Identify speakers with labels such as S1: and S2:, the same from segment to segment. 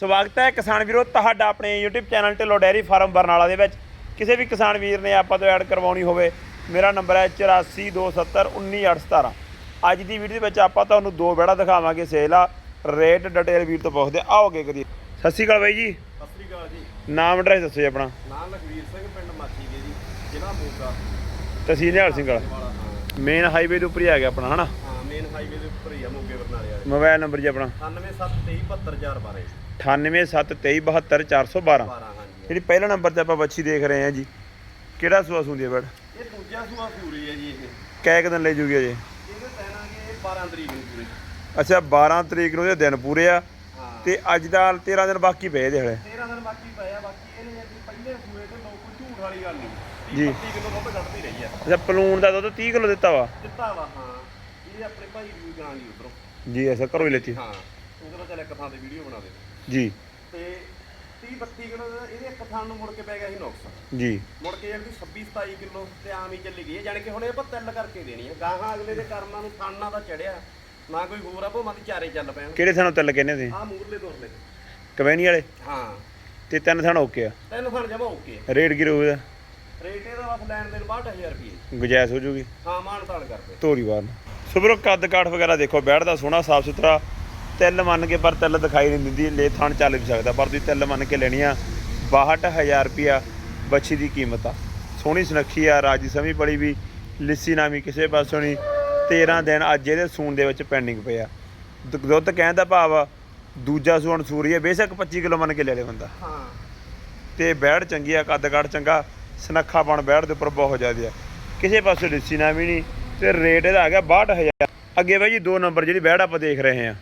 S1: ਸਵਾਗਤ ਹੈ ਕਿਸਾਨ ਵੀਰੋ ਤੁਹਾਡਾ ਆਪਣੇ YouTube channel Dhillon dairy farm Barnala ਦੇ ਵਿੱਚ। ਕਿਸੇ ਵੀ ਕਿਸਾਨ ਵੀਰ ਨੇ ਆਪਾਂ ਤੋਂ ਐਡ ਕਰਵਾਉਣੀ ਹੋਵੇ ਮੇਰਾ ਨੰਬਰ ਹੈ 8427191817 ਅੱਜ ਦੀ ਵੀਡੀਓ ਦੇ ਵਿੱਚ ਆਪਾਂ ਤੁਹਾਨੂੰ ਦੋ ਬੈੜਾ ਦਿਖਾਵਾਂਗੇ ਸੇਲ ਆ। ਰੇਟ ਡਿਟੇਲ ਵੀਰ ਤੋਂ ਪੁੱਛਦੇ ਆਓ ਅੱਗੇ ਕਰੀਏ। ਸਤਿ ਸ਼੍ਰੀ ਅਕਾਲ ਬਾਈ ਜੀ।
S2: ਸਤਿ ਸ੍ਰੀ ਅਕਾਲ ਜੀ।
S1: ਨਾਮ ਐਡਰੈਸ ਦੱਸੋ ਜੀ ਆਪਣਾ।
S2: ਨਾਮ ਲਖਵੀਰ ਸਿੰਘ ਪਿੰਡ ਮਾਛੀ ਕੇ ਜੀ ਜ਼ਿਲ੍ਹਾ ਮੋਗਾ।
S1: ਤਹਿਸੀਲ ਨਿਹਾਲ ਸਿੰਘ ਵਾਲਾ। ਮੇਨ ਹਾਈਵੇ ਦੇ ਉੱਪਰ ਹੀ ਆ ਗਿਆ ਆਪਣਾ ਹਨਾ?
S2: ਹਾਂ ਮੇਨ ਹਾਈਵੇ ਦੇ ਉੱਪਰ ਹੀ ਆ ਮੋਗੇ ਬਰਨਾਲੇ ਵਾਲੇ।
S1: ਮੋਬਾਈਲ ਨੰਬਰ ਜੀ ਆਪਣਾ।
S2: 9773275412
S1: 987237412
S2: 12 ਹਾਂਜੀ।
S1: ਜਿਹੜੀ ਪਹਿਲਾ ਨੰਬਰ ਤੇ ਆਪਾਂ ਬੱਚੀ ਦੇਖ ਰਹੇ ਹਾਂ ਜੀ ਕਿਹੜਾ ਸੂਆ ਸੁੰਦੀ ਹੈ ਬੈੜ?
S2: ਇਹ ਦੂਜਾ ਸੂਆ ਸੂਰੀ ਹੈ ਜੀ ਇਹ।
S1: ਕੈ ਕੁ ਦਿਨ ਲੈ ਜੂਗੀ ਅਜੇ?
S2: ਇਹਦੇ ਪੈਣਾਗੇ 12 ਤਰੀਕ ਨੂੰ ਪੂਰੇ।
S1: ਅੱਛਾ 12 ਤਰੀਕ ਨੂੰ ਇਹ ਦਿਨ ਪੂਰੇ ਆ।
S2: ਹਾਂ।
S1: ਤੇ ਅੱਜ ਦਾ 13 ਦਿਨ ਬਾਕੀ ਪਏ ਇਹਦੇ ਹਲੇ।
S2: 13 ਦਿਨ ਬਾਕੀ ਪਿਆ ਬਾਕੀ ਇਹਨੇ ਜੀ ਪਹਿਲੇ ਸੂਏ ਤੇ ਲੋਕ ਝੂਠ ਵਾਲੀ ਗੱਲ ਨਹੀਂ।
S1: ਜੀ।
S2: 30 ਕਿਲੋ ਦੁੱਧ ਕੱਢਦੀ ਰਹੀ ਆ।
S1: ਅੱਛਾ ਪਲੂਣ ਦਾ ਦੁੱਧ 30 ਕਿਲੋ ਦਿੱਤਾ ਵਾ?
S2: ਦਿੱਤਾ ਵਾ ਹਾਂ। ਇਹ ਆਪਣੇ ਭਾਈ ਦੀ ਗਾਂ ਦੀ ਉਧਰੋਂ।
S1: ਜੀ ਐਸਾ ਘਰੋਂ ਹੀ ਲੈਤੀ।
S2: ਹਾਂ। ਉਧਰੋਂ ਚੱਲ ਇੱਕ ਥਾਂ ਤੇ ਵੀਡੀਓ ਬਣਾ ਦੇ।
S1: ਜੀ।
S2: ਤੇ 30 32 ਕਿਲੋ ਦਾ ਇਹਦੇ ਇੱਕ ਥਾਂ ਨੂੰ ਮੁੜ ਕੇ ਪੈ ਗਿਆ ਸੀ ਨੁਕਸ।
S1: ਜੀ।
S2: ਮੁੜ ਕੇ ਜਿਹੜੀ 26 27 ਕਿਲੋ ਤੇ ਆਮ ਹੀ ਚੱਲੀ ਗਈ ਹੈ ਜਾਣੀ ਕਿ ਹੁਣ ਇਹ ਆਪਾਂ ਤਿੱਲ ਕਰਕੇ ਦੇਣੀ ਹੈ। ਗਾਹਾਂ ਅਗਲੇ ਦੇ ਕਰਮਾਂ ਨੂੰ ਥਾਣਾ ਦਾ ਚੜਿਆ ਨਾ ਕੋਈ ਹੋਰ ਆ ਭਾਵੇਂ ਦੀ ਚਾਰੇ ਚੱਲ ਪੈਣ।
S1: ਕਿਹੜੇ ਥਾਣੋਂ ਤਿਲ ਕਹਿੰਦੇ ਸੀ
S2: ਆਹ ਮੂਰਲੇ ਦੋਰਲੇ
S1: ਕਵੈਨੀ ਵਾਲੇ?
S2: ਹਾਂ।
S1: ਤੇ ਤਿੰਨ ਥਾਣ ਓਕੇ ਆ?
S2: ਤਿੰਨ ਥਾਂ ਜਮਾ ਓਕੇ
S1: ਰੇਟ ਕੀ ਰਹੂਗਾ
S2: ਰੇਟ ਇਹਦਾ ਬਸ ਲੈਣ ਦੇਣ 62000 ਰੁਪਏ।
S1: ਗੁਜਾਇਸ਼ ਹੋ ਜੂਗੀ।
S2: ਹਾਂ ਮਾਨ ਤਾਨ ਕਰਦੇ।
S1: ਧੋਰੀ ਵਾਰ ਸੁਬਰੋ ਕੱਦ ਕਾਠ ਵਗੈਰਾ ਦੇਖੋ ਬੈਠਦਾ ਸੋਹਣਾ ਸਾਫ਼ ਸੁਥਰਾ ਤਿੱਲ ਮੰਨ ਕੇ ਪਰ ਤਿੱਲ ਦਿਖਾਈ ਨਹੀਂ ਦਿੰਦੀ ਲੈ ਥਣ ਚੱਲ ਵੀ ਸਕਦਾ ਪਰ ਤੁਸੀਂ ਤਿੱਲ ਮੰਨ ਕੇ ਲੈਣੀ ਆ 62000 ਰੁਪਿਆ ਬੱਚੀ ਦੀ ਕੀਮਤ ਆ। ਸੋਹਣੀ ਸੁਨੱਖੀ ਆ ਰਾਜੀ ਸਮੀ ਬੜੀ ਵੀ ਲਿੱਸੀ ਨਾਮੀ ਕਿਸੇ ਪਾਸੋਂ ਨਹੀਂ। 13 ਦਿਨ ਅੱਜ ਇਹਦੇ ਸੂਣ ਦੇ ਵਿੱਚ ਪੈਂਡਿੰਗ ਪਿਆ ਦੁੱਧ ਕਹਿਣ ਦਾ ਭਾਵ ਆ, ਦੂਜਾ ਸੂਣ ਸੂਰੀ ਹੈ ਬੇਸ਼ੱਕ 25 ਕਿਲੋ ਮੰਨ ਕੇ ਲੈ ਲੇ ਬੰਦਾ।
S2: ਹਾਂ।
S1: ਤੇ ਬੈੜ ਚੰਗੀ ਆ ਕੱਦ ਕਾਠ ਚੰਗਾ ਸਨੱਖਾ ਬਣ ਬੈੜ ਦੇ ਉੱਪਰ ਬਹੁਤ ਜ਼ਿਆਦਾ ਆ। ਕਿਸੇ ਪਾਸੇ ਲਿੱਸੀ ਨਾਮੀ ਨਹੀਂ ਤੇ ਰੇਟ ਇਹਦਾ ਆ ਗਿਆ 62000 ਅੱਗੇ ਬਾਈ ਜੀ ਦੋ ਨੰਬਰ ਜਿਹੜੀ ਬੈੜ ਆਪਾਂ ਦੇਖ ਰਹੇ ਹਾਂ।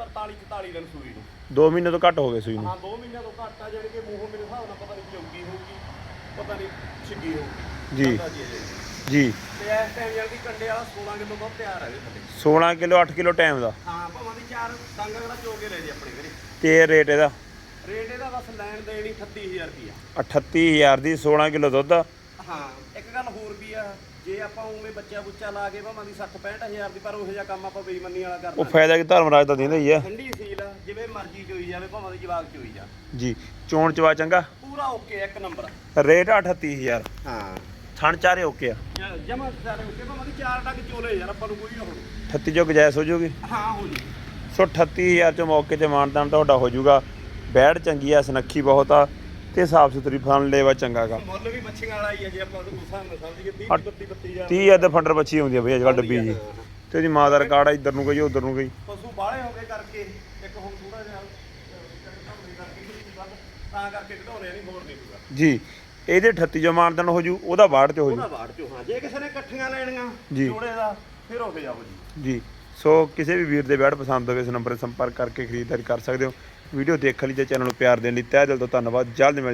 S2: 43 44 ਦਿਨ ਸੂਈ ਨੂੰ।
S1: 2 ਮਹੀਨੇ ਤੋਂ ਘੱਟ ਹੋ ਗਏ ਸੂਈ ਨੂੰ।
S2: ਹਾਂ 2 ਮਹੀਨਿਆਂ ਤੋਂ ਘੱਟ ਆ ਜਾਣੀ ਕਿ ਮੂੰਹੋਂ ਮੇਰੇ ਹਿਸਾਬ ਨਾਲ ਪਤਾ ਨਹੀਂ ਚੌਗੀ ਹੋਊਗੀ ਪਤਾ ਨਹੀਂ ਛਿੱਗੀ ਹੋਊਗੀ।
S1: ਜੀ।
S2: ਜੀ ਤੇ ਇਸ ਟਾਈਮ ਜਿਹੜੀ ਕੰਡੇ ਵਾਲਾ 16 ਕਿਲੋ ਦੁੱਧ ਤਿਆਰ ਹੈ ਇਹਦੇ ਥੱਲੇ
S1: 16 ਕਿਲੋ 8 ਕਿਲੋ ਟਾਈਮ ਦਾ।
S2: ਹਾਂ ਭਾਵੇਂ ਦੀ ਚਾਰ ਡੰਗ ਅਗਲਾ ਚੋ ਕੇ ਲੈ ਜੇ ਆਪਣੇ ਘਰੇ।
S1: ਤੇ ਰੇਟ ਇਹਦਾ?
S2: ਰੇਟ ਇਹਦਾ ਬਸ ਲੈਣ ਦੇਣੀ 38000 ਰੁਪਿਆ
S1: 38000 ਦੀ 16 ਕਿਲੋ ਦੁੱਧ।
S2: ਹਾਂ। ਜੇ ਆਪਾਂ ਉਵੇਂ ਬੱਚਾ ਬੁੱਚਾ ਲਾ ਕੇ ਭਾਵੇਂ ਦੀ 60 65000 ਦੀ ਪਰ ਉਹੋ ਜਿਹਾ ਕੰਮ ਆਪਾਂ ਬੇਈਮਾਨੀ ਵਾਲਾ
S1: ਉਹ
S2: ਕਰਨਾ
S1: ਫਾਇਦਾ ਕੀ ਧਰਮਰਾਜ ਦਾ ਦਿੰਦਾ ਹੀ ਆ।
S2: ਠੰਡੀ ਸੀਲ ਆ ਜਿਵੇਂ ਮਰਜ਼ੀ ਚੋਈ ਜਾਵੇ ਭਾਵੇਂ ਦੀ ਜਵਾਕ ਚੋਈ ਜਾ।
S1: ਜੀ ਚੋਣ ਚਵਾ ਚੰਗਾ?
S2: ਪੂਰਾ ਓਕੇ ਇੱਕ ਨੰਬਰ।
S1: ਰੇਟ 38000
S2: ਹਾਂ।
S1: ਥਣ ਚਾਰੇ ਓਕੇ ਆ।
S2: ਜਮਾ ਸਾਰੇ ਓਕੇ ਭਾਵੇਂ ਦੀ ਚਾਰ ਡੰਗ ਚੋਲੇ ਯਾਰ ਆਪਾਂ ਨੂੰ ਕੋਈ ਨਾ ਹੋਣੀ
S1: 38 ਜੋ ਗੁਜਾਇਸ਼ ਹੋ ਜੂਗੀ?
S2: ਹਾਂ ਹੋ ਜੀ।
S1: ਸੋ 38000 ਚ ਮੌਕੇ ਤੇ ਮਾਨਤਾਨ ਤੁਹਾਡਾ ਹੋ ਜਾਊਗਾ ਬੈੜ ਚੰਗੀ ਆ ਸੁਨੱਖੀ ਬਹੁਤ ਆ। ਤੇ ਸਾਫ਼ ਸੁਥਰੀ ਫਨ ਲੇਵਾ ਚੰਗਾਗਾ
S2: ਮੁੱਲ ਵੀ ਮੱਛੀਆਂ ਵਾਲਾ ਹੀ ਆ ਜੇ ਆਪਾਂ ਉਹਨੂੰ ਹਿਸਾਬ ਨਾਲ ਸਮਝੀਏ 30
S1: ਅੱਠ-
S2: 32 32000
S1: 30 ਹਜ਼ਾਰ ਦੇ ਫੰਡਰ ਬੱਚੀ ਆਉਂਦੀ ਆ ਬਈ ਅੱਜ ਕੱਲ੍ਹ ਡੱਬੀ ਜੀ। ਤੇ ਉਹਦੀ ਮਾਂ ਦਾ ਰਿਕਾਰਡ ਆ ਇੱਧਰ ਨੂੰ ਗਈ ਉੱਧਰ ਨੂੰ ਗਈ।
S2: ਪਸ਼ੂ ਬਾਹਲੇ ਹੋ ਗਏ ਕਰਕੇ ਇੱਕ ਹੁਣ ਥੋੜਾ ਜਿਹਾ ਤਾਂ ਕਰਕੇ ਘਟਾਉਣੇ ਨਹੀਂ ਹੋਰ ਨਹੀਂ
S1: ਜੀ ਇਹਦੇ 38 ਜੋ ਮਾਨਤਾਨ ਹੋ ਜੂ ਉਹਦਾ ਬਾੜ ਤੇ ਹੋ ਜੂ।
S2: ਉਹਦਾ ਬਾੜ ਚੋਂ ਹਾਂ ਜੇ ਕਿਸੇ ਨੇ ਇਕੱਠੀਆਂ ਲੈਣੀਆਂ। ਜੋੜੇ ਦਾ ਫਿਰ ਹੋ ਜਾਓ ਜੀ।
S1: ਜੀ ਸੋ ਕਿਸੇ ਵੀ ਵੀਰ ਦੇ ਬੈੜ ਪਸੰਦ ਹੋਵੇ ਇਸ ਨੰਬਰ 'ਤੇ ਸੰਪਰਕ ਕਰਕੇ ਖਰੀਦਦਾਰੀ ਕਰ ਸਕਦੇ ਹੋ। ਵੀਡੀਓ ਦੇਖਣ ਲਈ ਤੇ ਚੈਨਲ ਨੂੰ ਪਿਆਰ ਦੇਣ ਲਈ ਤਹਿ ਦਿਲ ਤੋਂ ਧੰਨਵਾਦ। ਜਲਦ ਮਿਲ